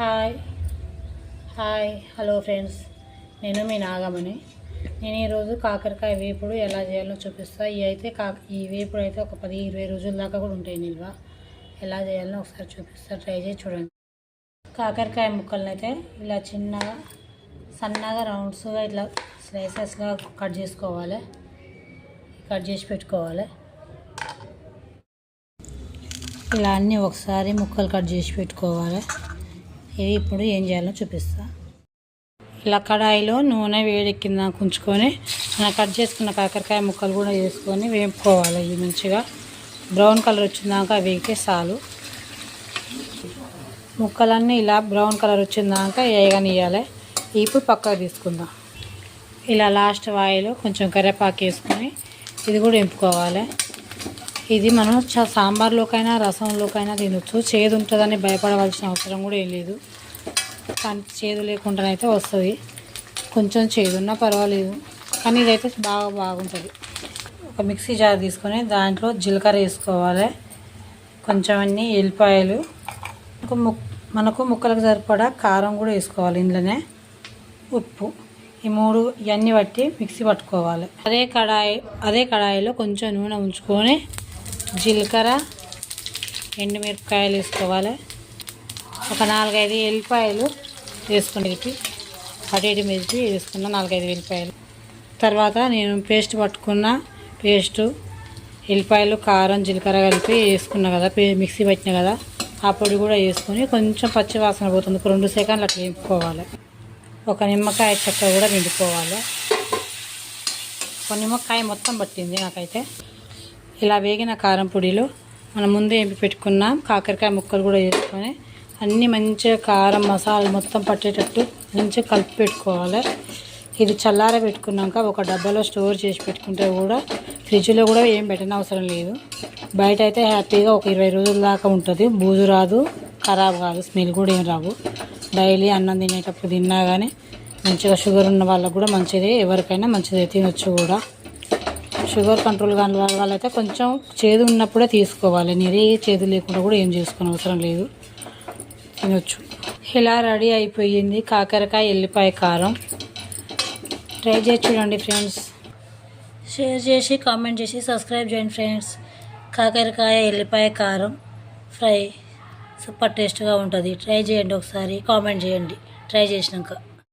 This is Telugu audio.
హాయ్. హాయ్. Hello friends. నేను మీ నాగమణి. నేను ఈరోజు కాకరకాయ వేపుడు ఎలా చేయాలో చూపిస్తాను ఇవి అయితే కా ఈ వేపుడు అయితే ఒక పది ఇరవై రోజుల దాకా కూడా ఉంటాయి నిల్వ. ఎలా చేయాలో ఒకసారి చూపిస్తా. ట్రై చేసి చూడండి. కాకరకాయ ముక్కలను అయితే ఇలా చిన్నగా సన్నగా రౌండ్స్గా ఇట్లా స్లైసెస్గా కట్ చేసుకోవాలి. కట్ చేసి పెట్టుకోవాలి. ఇలా అన్నీ ఒకసారి ముక్కలు కట్ చేసి పెట్టుకోవాలి. ఇవి ఇప్పుడు ఏం చేయాలో చూపిస్తా. ఇలా కడాయిలో నూనె వేడెక్కిందాక ఉంచుకొని మనం కట్ చేసుకున్న కాకరకాయ ముక్కలు కూడా వేసుకొని వేపుకోవాలి ఇవి మంచిగా. బ్రౌన్ కలర్ వచ్చిందాక వేగితే చాలు. ముక్కలన్నీ ఇలా బ్రౌన్ కలర్ వచ్చిందాక వేయగనియాలి ఇప్పుడు పక్కకు తీసుకుందాం. ఇలా లాస్ట్ వాయిలో కొంచెం కరివేపాకు వేసుకొని ఇది కూడా ఎంపుకోవాలి ఇది మనం సాంబార్లోకైనా రసంలోకైనా తినొచ్చు. చేదు ఉంటుందని భయపడవలసిన అవసరం కూడా ఏం లేదు. కానీ చేదు లేకుండానైతే వస్తుంది. కొంచెం చేదున్నా పర్వాలేదు. కానీ ఇదైతే బాగా బాగుంటుంది. ఒక మిక్సీ జార్ తీసుకొని దాంట్లో జీలకర్ర వేసుకోవాలి. కొంచెం అన్ని ఎల్లిపాయలు. ముక్ మనకు ముక్కలకు సరిపడా కారం కూడా వేసుకోవాలి ఇందులోనే. ఉప్పు. ఈ మూడు ఇవన్నీ బట్టి మిక్సీ పట్టుకోవాలి. అదే కడాయి అదే కడాయిలో కొంచెం నూనె ఉంచుకొని జీలకర్ర ఎండుమిరపకాయలు వేసుకోవాలి. ఒక నాలుగైదు ఎల్లిపాయలు వేసుకుని కలిపి అటు ఇటు మిర్చి వేసుకున్న నాలుగైదు ఎల్లిపాయలు. తర్వాత నేను పేస్ట్ పట్టుకున్న పేస్టు ఎల్లిపాయలు కారం జీలకర్ర కలిపి వేసుకున్నా కదా పే మిక్సీ పెట్టిన కదా ఆ పొడి కూడా వేసుకొని కొంచెం పచ్చి వాసన పోతుంది. ఒక రెండు సెకండ్లు అట్లా నింపుకోవాలి. ఒక నిమ్మకాయ చెక్క కూడా నిండిపోవాలి ఒక నిమ్మకాయ మొత్తం పట్టింది నాకైతే. ఇలా వేగిన కారం పొడిలో మనం ముందే ఎంపి పెట్టుకున్న. కాకరకాయ ముక్కలు కూడా వేసుకొని అన్నీ మంచిగా కారం మసాలా మొత్తం పట్టేటట్టు మంచిగా కలిపి పెట్టుకోవాలి. ఇది చల్లార పెట్టుకున్నాక ఒక డబ్బాలో స్టోర్ చేసి పెట్టుకుంటే కూడా ఫ్రిడ్జ్లో కూడా ఏం పెట్టని అవసరం లేదు. బయట అయితే హ్యాపీగా ఒక ఇరవై రోజుల దాకా ఉంటుంది. బూజు రాదు ఖరాబ్ కాదు స్మెల్ కూడా ఏం రావు. డైలీ అన్నం తినేటప్పుడు తిన్నా కానీ మంచిగా షుగర్ ఉన్న వాళ్ళకు కూడా మంచిది. ఎవరికైనా మంచిది తినొచ్చు కూడా. షుగర్ కంట్రోల్ కాని వాళ్ళైతే కొంచెం చేదు ఉన్నప్పుడే తీసుకోవాలి. నిరే చేదు లేకుండా కూడా ఏం చేసుకునే అవసరం లేదు. తినొచ్చు. ఇలా రెడీ అయిపోయింది? కాకరకాయ ఎల్లిపాయ కారం. ట్రై చేసి చూడండి ఫ్రెండ్స్. షేర్ చేసి కామెంట్ చేసి సబ్స్క్రైబ్ చేయండి ఫ్రెండ్స్. కాకరకాయ ఎల్లిపాయ కారం ఫ్రై సూపర్ టేస్ట్గా ఉంటుంది. ట్రై చేయండి ఒకసారి. కామెంట్ చేయండి. ట్రై చేసినాక.